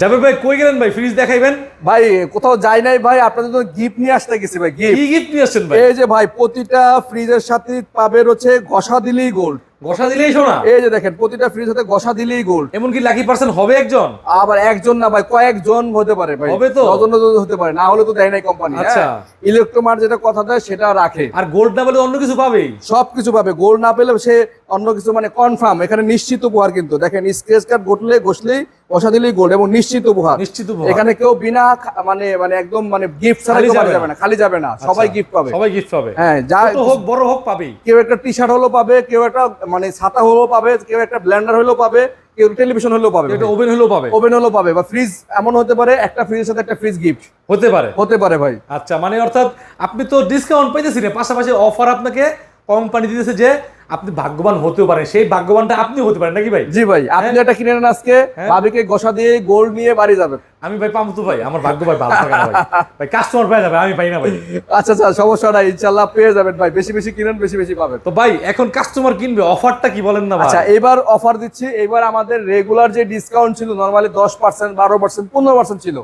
যাবে ভাই কই গেলেন ভাই? ফ্রিজ দেখাইবেন? ভাই কোথাও যাই নাই ভাই আপনাদের জন্য গিফট নিয়ে আসতে গেছি ভাই গিফট কি গিফট নিয়ে আসছেন ভাই? এই যে ভাই প্রতিটা ফ্রিজের সাথে পাবে হচ্ছে ঘষা দিলেই গোল্ড ঘষা দিলেই শোনা এই যে দেখেন প্রতিটা ফ্রিজের সাথে ঘষা দিলেই গোল্ড এমনকি লাকি পার্সেন্ট হবে একজন? আবার একজন না ভাই কয়েকজন হতে পারে ভাই। হবে তো? ডজন ডজন হতে পারে না হলে তো দেয় নাই কোম্পানি আচ্ছা। ইলেকট্রোমার যেটা কথা দেয় সেটা রাখে। আর গোল্ড না বলে অন্য কিছু পাবেই? সবকিছু পাবে। গোল না পেলে সে অন্য কিছু মানে কনফার্ম এখানে নিশ্চিত উপহার কিন্তু। দেখেন স্ক্রেচ কার্ড ঘটলে ঘষলেই বসা দিলেই গোল এবং নিশ্চিত উপহার। নিশ্চিত এখানে কেউ বিনা মানে মানে একদম মানে গিফট ছাড়া খালি যাবে না খালি যাবে না। সবাই আচ্ছা, গিফট পাবে। সবাই গিফট পাবে। হ্যাঁ যা হোক বড় হোক পাবে কেউ একটা টি শার্ট হলেও পাবে কেউ একটা মানে ছাতা হলেও পাবে কেউ একটা ব্ল্যান্ডার হলেও পাবে কেউ টেলিভিশন হলেও পাবে ওভেন হলেও পাবে। ওভেন হলেও পাবে বা ফ্রিজ এমন হতে পারে একটা ফ্রিজের সাথে একটা ফ্রিজ গিফট হতে পারে। হতে পারে ভাই। আচ্ছা মানে অর্থাৎ আপনি তো ডিসকাউন্ট পাইতেছিলেন পাশাপাশি অফার আপনাকে কোম্পানি দিতেছে যে আপনি ভাগ্যবান হতেও পারেন। সেই ভাগ্যবানটা আপনি হতে পারেন নাকি ভাই? জি ভাই আপনি এটা কিনে নেন আজকে হ্যাঁ। ভাবিকে গোসা দিয়ে গোল্ড নিয়ে বাড়ি যাবেন। আমি ভাই পাবো তো ভাই আমার ভাগ্য ভাই ভালো থাকে ভাই। ভাই কাস্টমার পাই যাবে আমি পাই না ভাই। আচ্ছা আচ্ছা সমস্যা নাই ইনশাল্লাহ পেয়ে যাবেন ভাই। বেশি বেশি কিনেন বেশি বেশি পাবেন। তো ভাই এখন কাস্টমার কিনবে অফারটা কি বলেন না ভাই? আচ্ছা এবার অফার দিচ্ছি এবার আমাদের রেগুলার যে ডিসকাউন্ট ছিল নরমালি দশ পার্সেন্ট বারো পার্সেন্ট পনেরো পার্সেন্ট ছিল।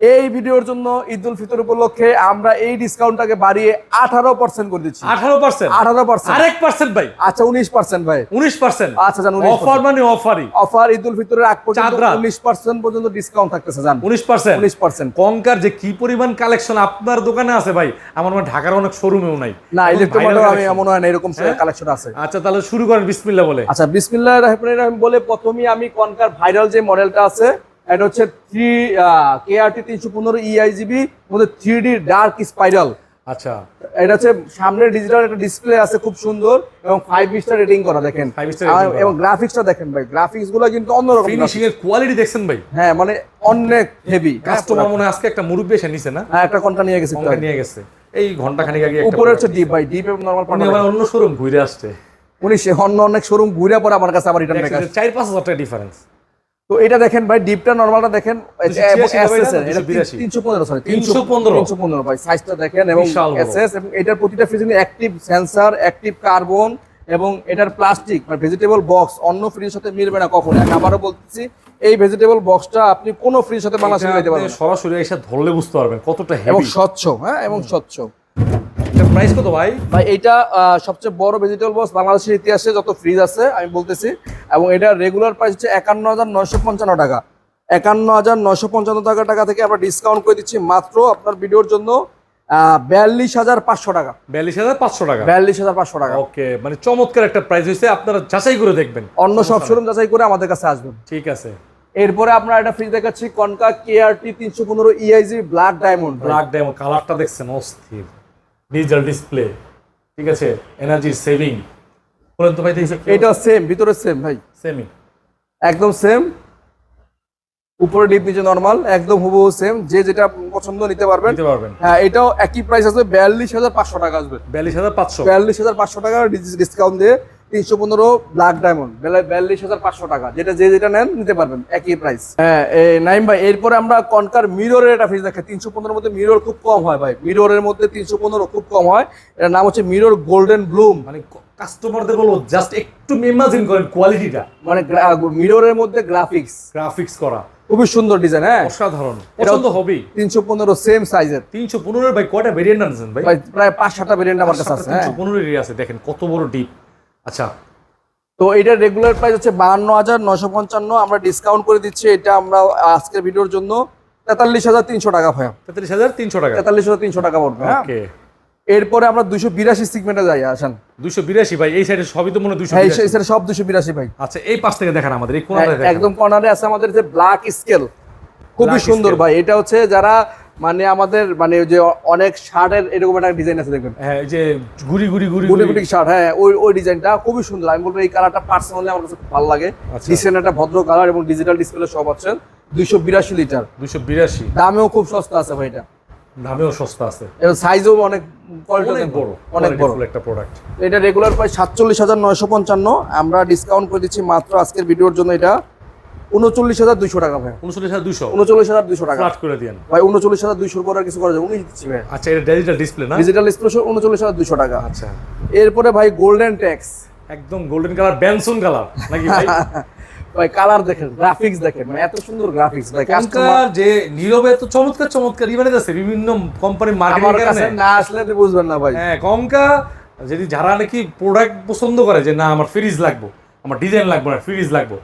এই ভিডিওর জন্য ঈদ উল ফিতর উপলক্ষে আমরা এই ডিসকাউন্টটাকে বাড়িয়ে আঠারো পার্সেন্ট করে দিচ্ছি। আঠারো পার্সেন্ট আঠারো পার্সেন্ট আরেক পার্সেন্ট ভাই। আচ্ছা উনিশ পার্সেন্ট ভাই। উনিশ পার্সেন্ট আচ্ছা জান অফার মানে অফারই। অফার ঈদ উল ফিতরের আগ পর্যন্ত উনিশ পার্সেন্ট পর্যন্ত ডিসকাউন্ট থাকতেছে জান। উনিশ পার্সেন্ট উনিশ পার্সেন্ট কঙ্কার যে কি পরিমাণ কালেকশন আপনার দোকানে আছে ভাই আমার মনে ঢাকার অনেক শোরুমেও নাই। না viral আমি collection। মনে হয় না এরকম হ্যাঁ? কালেকশন আছে। আচ্ছা তাহলে শুরু করেন বিসমিল্লাহ বলে। আচ্ছা বিসমিল্লাহ রহমানির রহিম বলে প্রথমেই আমি কনকার ভাইরাল যে মডেলটা আছে এটা হচ্ছে থ্রি কেআরটি তিনশো পনেরো ইআইজিবি মধ্যে থ্রি ডি ডার্ক স্পাইরাল আচ্ছা। এটা হচ্ছে সামনে ডিজিটাল একটা ডিসপ্লে আছে খুব সুন্দর এবং ফাইভ স্টার রেটিং করা দেখেন। আর- এবং গ্রাফিক্সটা দেখেন ভাই গ্রাফিক্সগুলো কিন্তু অন্যরকম ফিনিশিং এর কোয়ালিটি দেখছেন ভাই। হ্যাঁ মানে অনেক হেভি কাস্টমার মনে আজকে একটা মুরব্বী এসে নিছে না? হ্যাঁ একটা কোনটা নিয়ে গেছে কঙ্কা নিয়ে গেছে। এই ঘণ্টা খানিক আগে একটা উপরে হচ্ছে ডিপ ভাই ডিপ এবং নর্মাল উনি আবার অন্য শোরুম ঘুরে আসছে। উনি সে অন্য অনেক শোরুম ঘুরে পরে আমার কাছে আবার রিটার্ন দেখছেন যে চার পাঁচ হাজার টাকা ডিফারেন্স তো এটা দেখেন ভাই ডিপটা নরমালটা দেখেন? তিনশো পনেরো তিনশো পনেরো। ভাই সাইজটা দেখেন এবং এসএস এবং এটার প্রতিটা fridge active sensor active carbon এবং এটার প্লাস্টিক মানে ভেজিটেবল বক্স অন্য ফ্রিজের সাথে মিলবে না কখনো। আমি আবারও বলতেছি এই ভেজিটেবল বক্সটা আপনি কোনো ফ্রিজের সাথে বাংলাদেশে নিতে পারবেন সরাসরি এসে ধরলে বুঝতে পারবেন কতটা এবং স্বচ্ছ হ্যাঁ এবং স্বচ্ছ। প্রাইস কত ভাই? ভাই এইটা সবচেয়ে বড় ভেজিটেবল বক্স বাংলাদেশের ইতিহাসে যত ফ্রিজ আছে আমি বলতেছি। এবং এটা রেগুলার প্রাইস হচ্ছে একান্ন হাজার নয়শো পঞ্চান্ন টাকা। একান্ন হাজার নয়শো পঞ্চান্ন টাকা টাকা থেকে আমরা ডিসকাউন্ট করে দিচ্ছি মাত্র আপনার ভিডিওর জন্য বিয়াল্লিশ হাজার পাঁচশো টাকা। বিয়াল্লিশ হাজার পাঁচশো টাকা? বিয়াল্লিশ হাজার পাঁচশো টাকা। ওকে মানে চমৎকার একটা প্রাইস হয়েছে আপনারা যাচাই করে দেখবেন। অন্য সব শোরুম যাচাই করে আমাদের কাছে আসবেন। ঠিক আছে। এরপরে আপনার একটা ফ্রিজ দেখাচ্ছি কনকা কেআরটি তিনশো পনেরো EIG black diamond black diamond কালারটা দেখছেন অস্থির। ডিজিটাল ডিসপ্লে ঠিক আছে? এনার্জি সেভিং বলেন তো ভাই এটা সেম ভিতরে সেম ভাই। সেমই একদম সেম উপরে ডিপ নিচে নর্মাল একদম হুবহু সেম যে যেটা পছন্দ নিতে পারবেন। নিতে পারবেন। হ্যাঁ এটাও একই প্রাইস আসবে বিয়াল্লিশ হাজার পাঁচশো টাকা আসবে। বিয়াল্লিশ হাজার পাঁচশো। বিয়াল্লিশ হাজার পাঁচশো টাকা ডিসকাউন্ট দিয়ে তিনশো পনেরো ব্ল্যাক ডায়মন্ড বিয়াল্লিশ হাজার পাঁচশো টাকা। যেটা যে যেটা নেন নিতে পারবেন একই প্রাইস হ্যাঁ নাইম ভাই এরপরে আমরা কনকার মিররের একটা ফ্রিজ দেখে তিনশো পনেরোর মধ্যে মিরর খুব কম হয় ভাই। মিররের মধ্যে তিনশো পনেরো খুব কম হয়। এটার নাম হচ্ছে মিরর গোল্ডেন ব্লুম মানে কাস্টমারদের বলব জাস্ট একটু ইমাজিন করেন কোয়ালিটিটা মানে মিররের মধ্যে গ্রাফিক্স গ্রাফিক্স করা। খুবই সুন্দর ডিজাইন হ্যাঁ। অসাধারণ। এটাও- পছন্দ হবেই। তিনশো পনেরো সেম সাইজের তিনশো পনেরো ভাই কয়টা ভেরিয়েন্ট আনছেন ভাই? ভাই প্রায় পাঁচ সাতটা ভেরিয়েন্ট আমার কাছে আছে হ্যাঁ। তিনশো পনেরো আছে দেখেন কত বড় ডিপ আচ্ছা তো এটার রেগুলার প্রাইস হচ্ছে বাহান্ন হাজার নশো পঞ্চান্ন। আমরা ডিসকাউন্ট করে দিচ্ছি এটা আমরা আজকের ভিডিওর জন্য। তেতাল্লিশ হাজার তিনশো টাকা ভাইয়া। তেতাল্লিশ হাজার তিনশো টাকা। তেতাল্লিশ হাজার তিনশো টাকা পড়বে হ্যাঁ। ওকে। এরপরে আমরা দুশো বিরাশি সিগমেন্টে যাই আসেন। দুশো বিরাশি ভাই এই সাইডে সবই তো মনে হয় দুশো হ্যাঁ এই সাইড সব দুশো বিরাশি ভাই। আচ্ছা এই পাশ থেকে দেখেন আমাদের এই কোনাটা দেখেন। একদম কর্নারে আছে আমাদের যে ব্ল্যাক স্কেল খুবই সুন্দর ভাই এটা হচ্ছে যারা মানে আমাদের মানে যে অনেক শার্টের এরকম একটা ডিজাইন আছে দেখবেন হ্যাঁ এই যে গুড়ি গুড়ি গুড়ি গুটি গুটি শার্ট হ্যাঁ ওই ওই ডিজাইনটা খুবই সুন্দর। আমি বলব এই কালারটা পার্সোনালি আমার কাছে খুব ভালো লাগে। আচ্ছা। ডিসেন্ট একটা ভদ্র কালার এবং ডিজিটাল ডিসপ্লে সব আছে দুইশো বিরাশি লিটার দুশো বিরাশি। দামেও খুব সস্তা আছে ভাই এটা। দামেও সস্তা আছে। এবং সাইজও অনেক অনেক বড় অনেক বড়। একটা প্রোডাক্ট এটা রেগুলার প্রাইস সাতচল্লিশ হাজার নয়শো পঞ্চান্ন। আমরা ডিসকাউন্ট করে দিচ্ছি মাত্র আজকের ভিডিওর জন্য এটা। উনচল্লিশ হাজার দুইশো টাকা ভাই। উনচল্লিশ হাজার উনচল্লিশ হাজার দুইশো টাকা। করে ভাই উনচল্লিশ হাজার দুইশোর পর আর কিছু করা যাবে উনিশ দিচ্ছি ভাই। আচ্ছা এটা ডিজিটাল ডিসপ্লে না? ডিজিটাল ডিসপ্লে উনচল্লিশ হাজার দুইশো টাকা। আচ্ছা। এরপরে ভাই গোল্ডেন ট্যাক্স একদম গোল্ডেন কালার ব্যানসন কালার নাকি ভাই? ভাই কালার দেখেন গ্রাফিক্স দেখেন। এত সুন্দর গ্রাফিক্স ভাই কাস্টমার যে নীরবে এত চমৎকার চমৎকার ইভেন্ট আছে বিভিন্ন কোম্পানির আমার মার্কেটিং কাছে না আসলে বুঝবেন না ভাই। হ্যাঁ যদি যারা নাকি প্রোডাক্ট পছন্দ করে যে না আমার ফ্রিজ লাগবো আমার ডিজাইন লাগবে না ফ্রিজ লাগবো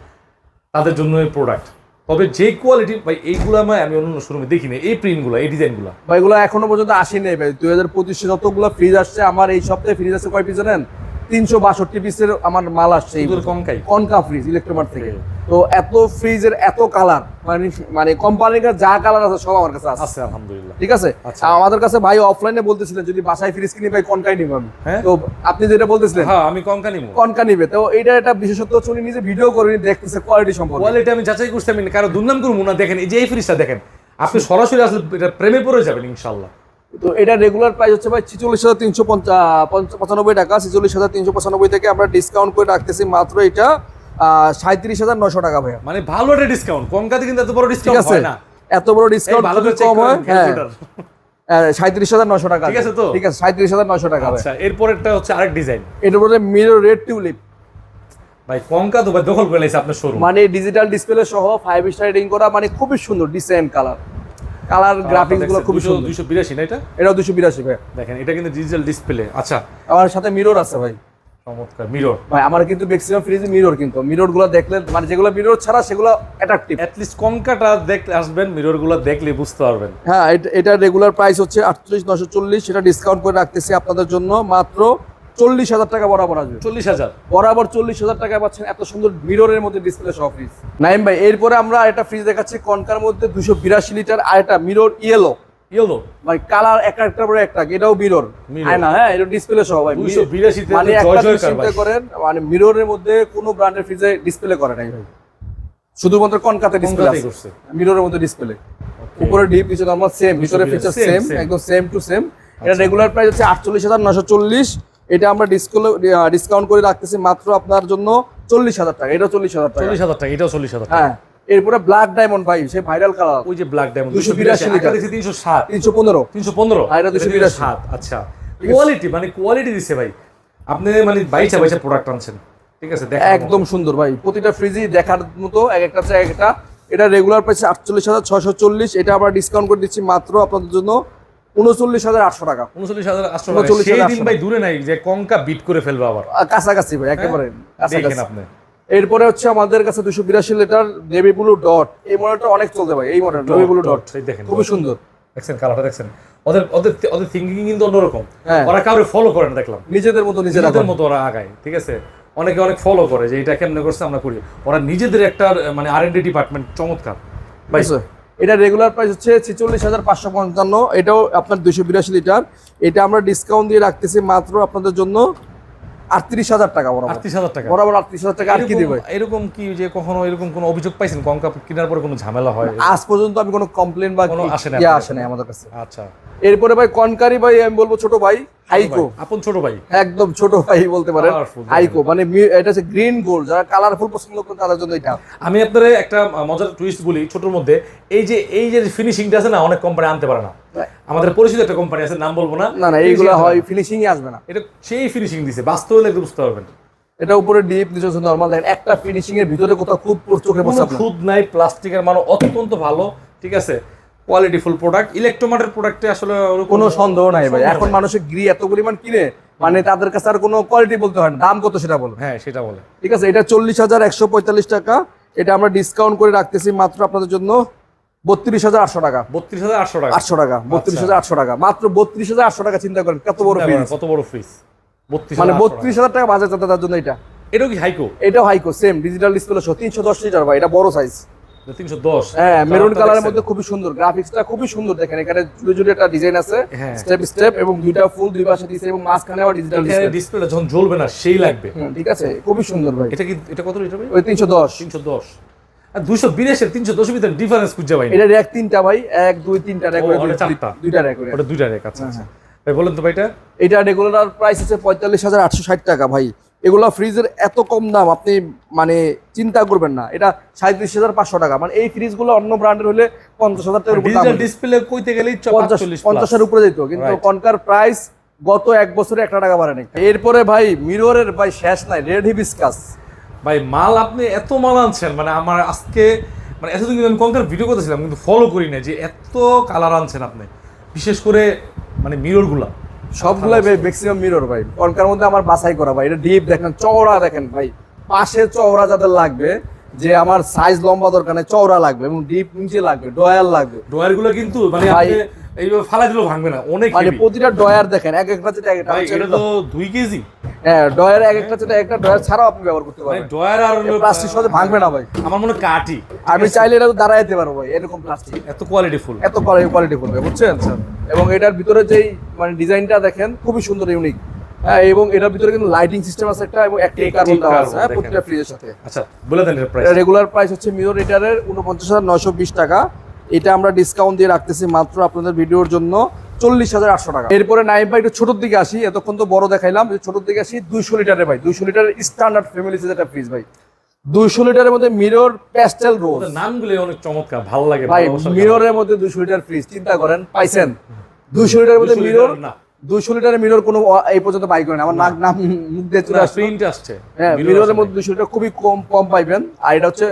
তাদের জন্য এই প্রোডাক্ট তবে যে কোয়ালিটি ভাই, এইগুলো আমি আমি অন্য শোরুমে দেখিনি। এই প্রিন্টগুলো এই ডিজাইনগুলো ভাই, এগুলো এখনও পর্যন্ত আসেনি ভাই। দুই হাজার পঁচিশে যতগুলো ফ্রিজ আসছে, আমার এই সপ্তাহে ফ্রিজ আছে কয় পিস জানেন? তিনশো বাষট্টি পিসের আমার মাল আসছে কনকা ফ্রিজ ইলেকট্রোমার্ট থেকে। তো এত ফ্রিজের এত কালার মানে মানে কোম্পানির কাছে যা কালার আছে সব আমার কাছে আছে। আলহামদুলিল্লাহ। ঠিক আছে? আচ্ছা। আমাদের কাছে ভাই অফলাইনে বলতেছিলেন যদি বাসায় ফ্রিজ কিনি ভাই কনকাই নিব আমি। হ্যাঁ? তো আপনি যেটা বলতেছিলেন হ্যাঁ আমি কনকা নিবো। কনকা নিবে। তো এটা একটা বিশেষত্ব হচ্ছে উনি নিজে ভিডিও করে দেখতেছে কোয়ালিটি সম্পর্কে। কোয়ালিটি আমি যাচাই করছি আমি কারও দুর্নাম করব না দেখেন এই যে এই ফ্রিজটা দেখেন আপনি সরাসরি আসলে এটা প্রেমে পড়ে যাবেন ইনশাল্লাহ তো এটা রেগুলার প্রাইস হচ্ছে ভাই ছিচল্লিশ হাজার তিনশো পঁচানব্বই টাকা ছিচল্লিশ হাজার তিনশো পঁচানব্বই থেকে আমরা ডিসকাউন্ট করে রাখতেছি মাত্র এটা সাঁত্রিশ হাজার নশো টাকা ভাইয়া। মানে ভালো একটা ডিসকাউন্ট কঙ্কাতে কিন্তু এত বড় ডিসকাউন্ট আছে? হয় না। এত বড় ডিসকাউন্ট ভালো কম হয় হ্যাঁ। সাঁত্রিশ হাজার নশো টাকা ঠিক আছে তো? ঠিক আছে সাঁত্রিশ হাজার নশো টাকা আচ্ছা এরপরেরটা হচ্ছে আরেক ডিজাইন এটার মধ্যে মিরর রেড টিউলিপ ভাই কঙ্কা তো ভাই দখল করে আপনার শোরুম মানে ডিজিটাল ডিসপ্লে সহ ফাইভ স্টার রেটিং করা মানে খুবই সুন্দর ডিসেন্ট কালার কালার গ্রাফিক্সগুলো খুব সুন্দর। দুশো বিরাশি না এটা? এটা দুশো বিরাশি ভাই দেখেন এটা কিন্তু ডিজিটাল ডিসপ্লে আচ্ছা। আমার সাথে মিরর আছে ভাই। চমৎকার মিরর ভাই আমার কিন্তু ম্যাক্সিমাম ফ্রিজে মিরর কিন্তু। মিররগুলো দেখলে মানে যেগুলো মিরর ছাড়া সেগুলো অ্যাট্রাকটিভ অ্যাটলিস্ট কঙ্কাটা দেখলে আসবেন মিররগুলো দেখলে বুঝতে পারবেন। হ্যাঁ এটা- এটা রেগুলার প্রাইস হচ্ছে আটচল্লিশ নশো চল্লিশ। সেটা ডিসকাউন্ট করে রাখতেছি আপনাদের জন্য। মাত্র চল্লিশ হাজার টাকা বরাবর আসবে। চল্লিশ হাজার? বরাবর চল্লিশ হাজার টাকা পাচ্ছেন এত সুন্দর মিররের মধ্যে ডিসপ্লে সহ ফ্রিজ নাইম ভাই এরপরে আমরা একটা ফ্রিজ দেখাচ্ছি কনকার মধ্যে দুশো বিরাশি লিটার আর একটা মিরর ইয়েলো ইয়েলো মানে কালার একটা একটা পরে একটা এটাও মিরর Mirror। হ্যাঁ এটা ডিসপ্লে সহ ভাই 282 মানে একটা জয় জিনিস জয়কার চিন্তা করেন মানে মিররের মধ্যে কোনো ব্র্যান্ডের ফ্রিজে ডিসপ্লে করে নাই। ভাই শুধুমাত্র কনকাতে ডিসপ্লে আছে। মিররের মধ্যে ডিসপ্লে উপরে ডিপ নিচে নরমাল সেম ভিতরে ফিচার সেম একদম সেম টু সেম এটা রেগুলার প্রাইস হচ্ছে আটচল্লিশ হাজার নশো চল্লিশ। এটা আমরা ডিসকাউন্ট করে রাখতেছি মাত্র আপনার জন্য চল্লিশ হাজার টাকা এটা চল্লিশ হাজার টাকা। চল্লিশ হাজার টাকা এটাও চল্লিশ হাজার হ্যাঁ এরপরে ব্ল্যাক ডায়মন্ড ভাই সে ভাইরাল কালার ওই যে ব্ল্যাক ডায়মন্ড দুশো বিরাশি লিটার। তিনশো সাত তিনশো পনেরো। তিনশো পনেরো? আর এটা 282 সাত আচ্ছা। কোয়ালিটি মানে কোয়ালিটি দিচ্ছে ভাই। আপনি মানে বাইচা বাইচা প্রোডাক্ট আনছেন। ঠিক আছে একদম সুন্দর ভাই প্রতিটা ফ্রিজই দেখার মতো এক একটা চাই এক একটা। এটা রেগুলার প্রাইস আটচল্লিশ হাজার ছশো চল্লিশ এটা আমরা ডিসকাউন্ট করে দিচ্ছি মাত্র আপনাদের জন্য উনচল্লিশ হাজার আটশো টাকা। উনচল্লিশ হাজার আটশো 39,800 সেই দিন ভাই দূরে নাই যে কঙ্কা বিট করে ফেলবে আবার। কাছাকাছি ভাই একেবারে হ্যাঁ? কাছাকাছি। আপনি। এরপরে হচ্ছে আমাদের কাছে দুশো বিরাশি লিটার নেভি ব্লু ডট এই মডেলটা অনেক চলতে ভাই এই মডেল নেভি ব্লু ডট দেখেন খুবই সুন্দর। দেখছেন কালারটা দেখছেন? ওদের ওদের ওদের থিঙ্কিং কিন্তু অন্যরকম। হ্যাঁ। ওরা কাউরে ফলো করে না দেখলাম। নিজেদের মতো নিজেরা নিজেদের মতো ওরা আগায় ঠিক আছে? অনেকে অনেক ফলো করে যে এটা কেমনে করছে আমরা করি। ওরা নিজেদের একটা মানে আর ডিপার্টমেন্ট চমৎকার। ভাই? এটা রেগুলার প্রাইস হচ্ছে ছেচল্লিশ হাজার পাঁচশো পঞ্চান্ন। এটাও আপনার দুশো বিরাশি লিটার। এটা আমরা ডিসকাউন্ট দিয়ে রাখতেছি মাত্র আপনাদের জন্য আটত্রিশ হাজার টাকা বরাবর। আটত্রিশ হাজার টাকা। বরাবর আটত্রিশ হাজার টাকা আর কি দিবে। এরকম কি যে কখনো এরকম কোনো অভিযোগ পাইছেন? কঙ্কা কেনার পরে কোনো ঝামেলা হয়? আজ পর্যন্ত আমি কোনো কমপ্লেন বা কোনো আসে না আসে না আমাদের কাছে। আচ্ছা। এরপরে ভাই কনকারি ভাই আমি বলব ছোট ভাই হাইকো আপন ছোট ভাই। একদম ছোট ভাই বলতে পারেন। মানে এটা হচ্ছে গ্রিন গোল্ড যারা কালারফুল পছন্দ করেন তাদের জন্য এটা। আমি আপনার একটা মজার টুইস্ট বলি ছোটর মধ্যে। এই যে এই যে ফিনিশিংটা আছে না অনেক কোম্পানি আনতে পারে না। আমাদের পরিচিত একটা কোম্পানি আছে নাম বলব না। না না এইগুলো হয় ফিনিশিং আসবে না। এটা সেই ফিনিশিং দিছে বাস্তবে দেখতে বুঝতে পারবেন। এটা উপরে ডিপ নিচে নরমাল দেখেন একটা ফিনিশিং এর ভিতরে কোথাও খুব চোখে বসে খুদ নাই প্লাস্টিকের মান অত্যন্ত ভালো ঠিক আছে? কোয়ালিটি ফুল প্রোডাক্ট ইলেকট্রোমার্টের প্রোডাক্টে আসলে কোনো সন্দেহ নাই ভাই। এখন মানুষের গ্রি এত পরিমাণ কিনে মানে তাদের কাছে আর কোনো কোয়ালিটি বলতে হয় না। দাম কত সেটা বলো? হ্যাঁ সেটা বলে। ঠিক আছে এটা চল্লিশ হাজার একশো পঁয়তাল্লিশ টাকা। এটা আমরা ডিসকাউন্ট করে রাখতেছি মাত্র আপনাদের জন্য বত্রিশ হাজার আটশো টাকা। বত্রিশ হাজার আটশো টাকা। আটশো টাকা বত্রিশ হাজার আটশো টাকা। মাত্র বত্রিশ হাজার আটশো টাকা চিন্তা করেন কত বড় ফ্রিজ কত বড় ফ্রিজ মানে বত্রিশ হাজার টাকা বাজার তার জন্য এটা। এটাও কি হাইকো এটাও হাইকো সেম ডিজিটাল ডিসপ্লে তিনশো দশ লিটার ভাই এটা বড় সাইজ হ্যাঁ মেরুন কালারের মধ্যে খুবই সুন্দর। গ্রাফিক্সটা খুবই সুন্দর দেখেন এখানে জুড়ে জুড়ে একটা ডিজাইন আছে। হ্যাঁ। স্টেপ স্টেপ এবং দুইটা ফুল দুই পাশে দিয়েছে এবং মাঝখানে আবার ডিজিটাল ডিসপ্লে ডিসপ্লেটা যখন জ্বলবে না সেই লাগবে। ঠিক আছে খুবই সুন্দর ভাই। এটা কি এটা কত লিটার ভাই? ওই তিনশো দশ। তিনশো দশ। তিনশো ভিতরে ডিফারেন্স খুঁজে পাই এটা র্যাক তিনটা ভাই এক দুই তিনটা র্যাক দুইটা র্যাক করে ওটা দুইটা আচ্ছা হ্যাঁ, আচ্ছা। ভাই বলেন তো এটা। রেগুলার প্রাইস আছে পঁয়তাল্লিশ হাজার আটশো ষাট টাকা ভাই। এগুলা ফ্রিজের এত কম দাম আপনি মানে চিন্তা করবেন না। এটা সাঁত্রিশ হাজার পাঁচশো টাকা। মানে এই ফ্রিজগুলো অন্য ব্র্যান্ডের হলে পঞ্চাশ হাজার টাকার। ডিসপ্লে কইতে চল্লিশ পঞ্চাশের উপরে যেত কিন্তু কনকার প্রাইস গত এক বছরে একটা টাকা বাড়ে নাই। এরপরে ভাই মিররের ভাই শেষ নাই রেড হিবিসকাস ভাই মাল আপনি এত মাল আনছেন মানে আমার আজকে মানে এতদিন কিন্তু আমি কঙ্কার ভিডিও করতেছিলাম কিন্তু ফলো করি না যে এত কালার আনছেন আপনি। বিশেষ করে মানে মিররগুলা সবগুলাই ভাই ম্যাক্সিমাম মিরর ভাই। অনকার মধ্যে আমার বাছাই করা ভাই এটা ডিপ দেখেন চওড়া দেখেন ভাই। পাশে চওড়া যাদের লাগবে যে আমার সাইজ লম্বা দরকার নেই চওড়া লাগবে এবং ডিপ নিচে লাগবে ডয়ার লাগবে। ডয়ারগুলো কিন্তু মানে এইভাবে ফালা দিলেও ভাঙবে না অনেক মানে প্রতিটা ডয়ার দেখেন এক একটা যেটা একটা এটা তো দুই কেজি। হ্যাঁ ডয়ার এক একটা যেটা একটা ডয়ার ছাড়াও আপনি ব্যবহার করতে মানে পারবেন ডয়ার আর প্লাস্টিক সহজে ভাঙবে না ভাই। আমার মনে আমি চাইলে এটা দাঁড়ায় যেতে পারব ভাই এরকম প্লাস্টিক এত কোয়ালিটি ফুল এত কোয়ালিটি করবে বুঝছেন? এবং এটার ভিতরে যেই মানে ডিজাইনটা দেখেন খুবই সুন্দর ইউনিক হ্যাঁ এবং এটার ভিতরে কিন্তু লাইটিং সিস্টেম আছে একটা এবং অ্যাক্টিভ Active কার্বন দেওয়া আছে হ্যাঁ প্রতিটা ফ্রিজের সাথে। আচ্ছা বলে দেন প্রাইস রেগুলার প্রাইস হচ্ছে মিরর এটারের উনপঞ্চাশ হাজার নয়শো বিশ টাকা। এটা আমরা ডিসকাউন্ট দিয়ে রাখতেছি মাত্র আপনাদের ভিডিওর জন্য। চল্লিশ হাজার আটশো টাকা। এরপরে নাইম ভাই একটু ছোটোর দিকে আসি এতক্ষণ তো বড় দেখাইলাম যে ছোটোর দিকে আসি দুইশো লিটারের ভাই দুইশো লিটারের স্ট্যান্ডার্ড ফ্যামিলি ফ্রিজ ভাই। দুইশো লিটারের মধ্যে মিরর প্যাস্টেল রোজ নামগুলো অনেক চমৎকার ভালো লাগে ভাই মিররের মধ্যে দুইশো লিটার ফ্রিজ চিন্তা করেন পাইছেন? দুইশো লিটারের মধ্যে মিরর। দুইশো লিটারের মিরর কোনো এই পর্যন্ত বাই করেন। আমার নাক নাম মুখ দিয়ে চলে আসছে। হ্যাঁ মিররের মধ্যে দুশো লিটার খুবই কম কম পাইবেন। আর এটা হচ্ছে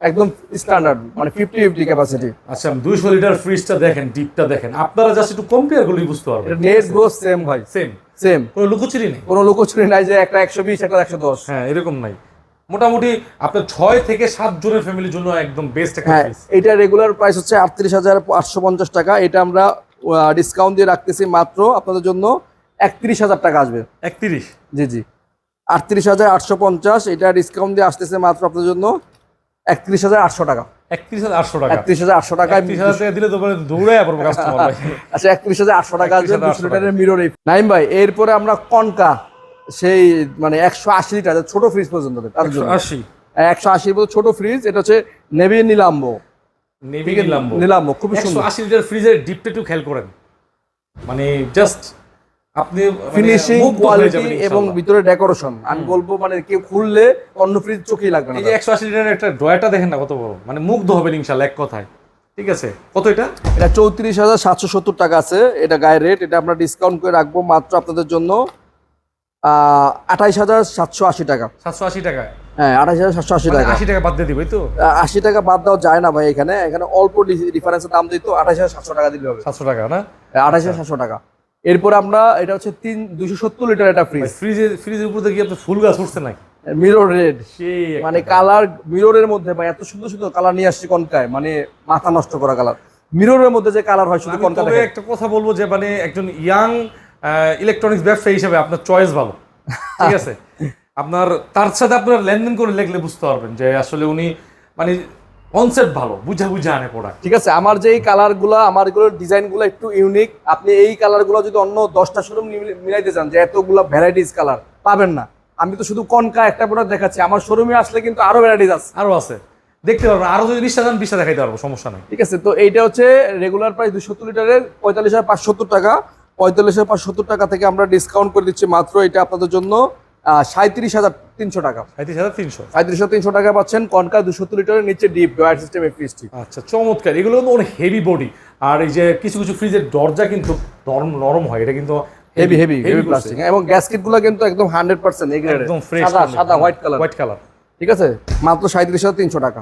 একদম স্ট্যান্ডার্ড মানে ফিফটি ফিফটি ক্যাপাসিটি আচ্ছা দুইশো লিটার ফ্রিজটা দেখেন ডিপটা দেখেন। আপনারা জাস্ট একটু কম্পেয়ার করলেই বুঝতে পারবেন। নেট গ্রোথ সেম ভাই। সেম সেম কোনো লুকোচুরি নেই? কোনো লুকোচুরি নাই যে একটা একশো বিশ একটা একশো দশ। হ্যাঁ এরকম নাই। মোটামুটি আপনার ছয় থেকে সাত জনের ফ্যামিলির জন্য একদম বেস্ট একটা হ্যাঁ এটা রেগুলার প্রাইস হচ্ছে আটত্রিশ হাজার আটশো পঞ্চাশ টাকা। এটা আমরা ডিসকাউন্ট দিয়ে রাখতেছি মাত্র আপনাদের জন্য একত্রিশ হাজার টাকা আসবে। একত্রিশ? জি জি। আটত্রিশ হাজার আটশো পঞ্চাশ এটা ডিসকাউন্ট দিয়ে আসতেছে মাত্র আপনাদের জন্য একত্রিশ হাজার আটশো টাকা। একত্রিশ হাজার আটশো টাকা। একত্রিশ হাজার আটশো টাকা একত্রিশ হাজার টাকা দিলে তো মানে দৌড়ে পড়ব কাস্টমার আচ্ছা একত্রিশ হাজার আটশো টাকা আসবে 31,800 দুশো লিটারের মিরর নাইম ভাই এরপরে আমরা কনকা সেই মানে একশো আশি লিটার ছোট ফ্রিজ পর্যন্ত তার জন্য। আশি। একশো আশির মতো ছোট ফ্রিজ এটা হচ্ছে নেভি নিলাম্বো নেভি নিলাম নিলাম্বো খুবই সুন্দর। আশি লিটার ফ্রিজের ডিপটা একটু খেয়াল করেন। মানে জাস্ট আপনি মানে ফিনিশিং কোয়ালিটি এবং ভিতরে ডেকোরেশন আমি বলব মানে কেউ খুললে অন্য ফ্রিজ চোখেই লাগবে এই যে একশো আশি লিটারের একটা ড্রয়ারটা দেখেন না কত বড়? মানে মুগ্ধ হবেন ইনশাল্লাহ এক কথায়। ঠিক আছে? কত এটা? এটা চৌত্রিশ হাজার সাতশো সত্তর টাকা আছে। এটা গায়ের রেট এটা আমরা ডিসকাউন্ট করে রাখব মাত্র আপনাদের জন্য আঠাইশ হাজার সাতশো আশি টাকা। সাতশো আশি টাকা। হ্যাঁ আঠাইশ হাজার সাতশো আশি মানে টাকা। আশি টাকা বাদ দিয়ে দিবে তো? আশি টাকা বাদ দেওয়া যায় না ভাই এখানে। এখানে অল্প ডিফারেন্সের দাম দিত আঠাশ হাজার সাতশো টাকা দিলে হবে। সাতশো টাকা না? আঠাশ হাজার সাতশো টাকা। এরপর আমরা এটা হচ্ছে তিন দুশো সত্তর লিটার একটা ফ্রিজ ফ্রিজের ফ্রিজের উপর থেকে আপনি ফুল গাছ উঠছে নাকি? মিরর রেড মানে কালার মিররের মধ্যে ভাই এত সুন্দর সুন্দর কালার নিয়ে আসছে কনকায় মানে মাথা নষ্ট করা কালার মিররের মধ্যে যে কালার হয় শুধু কনকা একটা কথা বলব যে মানে একজন ইয়াং ইলেকট্রনিক্স ব্যবসায়ী হিসেবে আপনার চয়েস ভালো ঠিক আছে? আপনার তার সাথে আপনার লেনদেন করে লেখলে বুঝতে পারবেন যে আসলে উনি মানে কনসেপ্ট ভালো বুঝা বুঝা আনে প্রোডাক্ট ঠিক আছে আমার যে এই কালারগুলা আমার এগুলোর ডিজাইনগুলো একটু ইউনিক আপনি এই কালারগুলো যদি অন্য দশটা শোরুম মিলাইতে চান যে এতগুলো ভ্যারাইটিস কালার পাবেন না। আমি তো শুধু কনকা একটা প্রোডাক্ট দেখাচ্ছি আমার শোরুমে আসলে কিন্তু আরও ভ্যারাইটিস আছে। আরও আছে। দেখতে পারবেন আরও যদি বিশটা যান বিশটা দেখাইতে পারব সমস্যা নেই। ঠিক আছে তো এইটা হচ্ছে রেগুলার প্রাইস দুশো লিটারের পঁয়তাল্লিশ হাজার পাঁচশো টাকা। পঁয়তাল্লিশ হাজার পাঁচশো টাকা থেকে আমরা ডিসকাউন্ট করে দিচ্ছি মাত্র এটা আপনাদের জন্য। সাঁত্রিশ হাজার তিনশো টাকা। সাঁত্রিশ হাজার তিনশো। সাঁত্রিশ তিনশো টাকা পাচ্ছেন কনকা দুশো লিটারের নিচে ডিপ ডয়ার সিস্টেম এফিএসটি আচ্ছা চমৎকার। এগুলো কিন্তু অনেক হেভি বডি আর এই যে কিছু কিছু ফ্রিজের দরজা কিন্তু নরম নরম হয়। এটা কিন্তু হেভি হেভি হেভি প্লাস্টিক এবং গ্যাসকেটগুলো কিন্তু একদম হান্ড্রেড পার্সেন্ট একদম ফ্রেশ সাদা সাদা হোয়াইট কালার হোয়াইট কালার ঠিক আছে? মাত্র সাঁত্রিশ হাজার তিনশো টাকা।